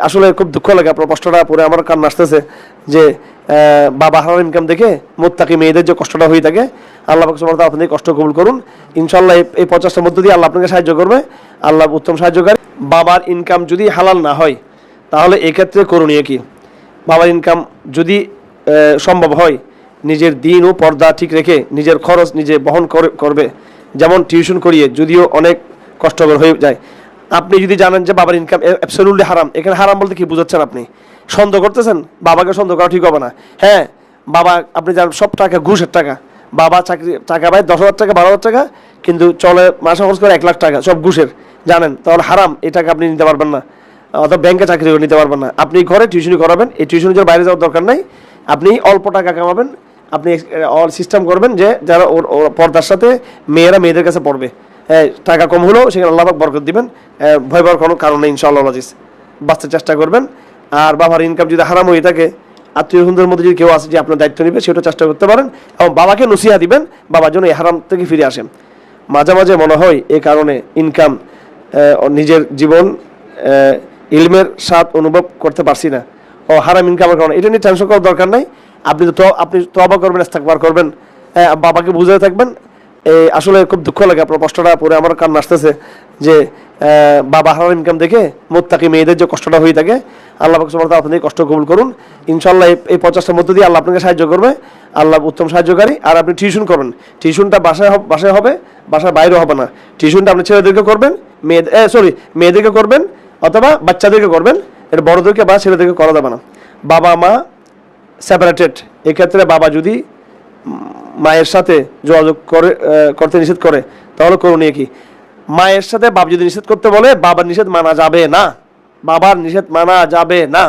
আসলে খুব দুঃখ লাগে, আপনার কষ্টটা পরে আমার কান্না আসতেছে যে বাবা হারাম ইনকাম দেখে মোত্তাকি মেয়েদের যে কষ্টটা হয়ে থাকে, আল্লাহ ওয়া আপনাদের কষ্ট কবুল করুন। ইনশাল্লাহ এই- পঞ্চাশটার মধ্য দিয়ে আল্লাহ আপনাকে সাহায্য করবে। আল্লাহ উত্তম সাহায্যকারী। বাবার ইনকাম যদি হালাল না হয়, তাহলে এক্ষেত্রে করণীয় কি? বাবার ইনকাম যদি সম্ভব হয়, নিজের দিন ও পর্দা ঠিক রেখে নিজের খরচ নিজে বহন করে- করবে। যেমন টিউশন করিয়ে যদিও অনেক কষ্টকর হয়ে যায় আপনি যদি জানেন যে বাবার ইনকাম অ্যাবসলিউটলি হারাম, এখানে হারাম বলতে কি বুঝাচ্ছেন আপনি? সন্দেহ করতেছেন? বাবাকে সন্দেহ করা ঠিক হবে না। হ্যাঁ বাবা, আপনি জানেন সব টাকা ঘুষের টাকা। বাবা চাকরি, টাকা পায় দশ হাজার টাকা, বারো হাজার টাকা, কিন্তু চলে মাসে খরচ করে এক লাখ টাকা, সব ঘুষের। জানেন? তাহলে হারাম, এই টাকা আপনি নিতে পারবেন না। অথবা ব্যাংকে চাকরি করে নিতে পারবেন না। আপনি ঘরে টিউশনি করাবেন, এই টিউশনের জন্য বাইরে যাওয়ার দরকার নাই। আপনি অল্প টাকা কামাবেন, আপনি অল সিস্টেম করবেন যে যারা ওর পর্দার সাথে মেয়েরা মেয়েদের কাছে পড়বে। টাকা কম হলেও সেখানে আল্লাহ বরকত দিবেন। ভয় পাওয়ার কোনো কারণ নেই, ইনশাআল্লাহ আজিজ বাঁচতে চেষ্টা করবেন। আর বাবার ইনকাম যদি হারাম হয়ে থাকে, আত্মীয় স্বজনদের মধ্যে যদি কেউ আছে যে আপনার দায়িত্ব নেবে সেটা চেষ্টা করতে পারেন। এবং বাবাকে নসিহা দিবেন, বাবার জন্য এই হারাম থেকে ফিরে আসেন। মাঝে মাঝে মনে হয় এই কারণে ইনকাম নিজের জীবন ইলমের স্বাদ অনুভব করতে পারছি না। ও, হারাম ইনকামের কারণে। এটা নিয়ে টেনশন করার দরকার নাই। আপনি তো আপনি তবা করবেন ইস্তাকবার করবেন। বাবাকে বুঝাতে থাকবেন। এই আসলে খুব দুঃখ লাগে, আপনার কষ্টটা পরে আমার কান্না আসতেছে যে বাবা হারাম ইনকাম দেখে মোত্তাকি মেয়েদের যে কষ্টটা হয়ে থাকে, আল্লাহ পাক সুবহানাহু কষ্ট কবুল করুন। ইনশাল্লাহ এই- পঞ্চাশটার মধ্যে দিয়ে আল্লাহ আপনাকে সাহায্য করবে। আল্লাহ উত্তম সাহায্যকারী। আর আপনি টিউশন করবেন টিউশনটা বাসায় বাসায় হবে, বাসার বাইরে হবে না। টিউশনটা আপনি ছেলেদেরকে করবেন মেয়েদের সরি মেয়েদেরকে করবেন, অথবা বাচ্চাদেরকে করবেন। এটা বড়দেরকে বা ছেলেদেরকে করা যাবে না। বাবা মা সেপারেটেড এক্ষেত্রে বাবা যদি মায়ের সাথে যোগাযোগ করে করতে নিষেধ করে, তাহলে করণীয় কি? মায়ের সাথে বাপ যদি নিষেধ করতে বলে, বাবার নিষেধ মানা যাবে না। বাবার নিষেধ মানা যাবে না।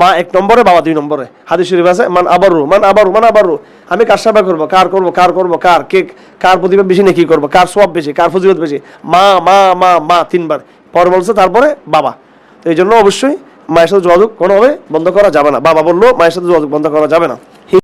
মা এক নম্বরে, বাবা দুই নম্বরে। হাদিস শরীফ আছে, মান আবারু মান আবারু মান আবারু। আমি কার সেবা করব? কার করব? কার করব? কার? কে, কার প্রতিভা বেশি নাকি করব? কার সব বেশি? কার ফজিলত বেশি? মা মা মা মা, তিনবার। পর বলছে, তারপরে বাবা। তো এই জন্য অবশ্যই মায়ের সাথে যোগাযোগ কোনোভাবে বন্ধ করা যাবে না। বাবা বলল, মায়ের সাথে যোগাযোগ বন্ধ করা যাবে না।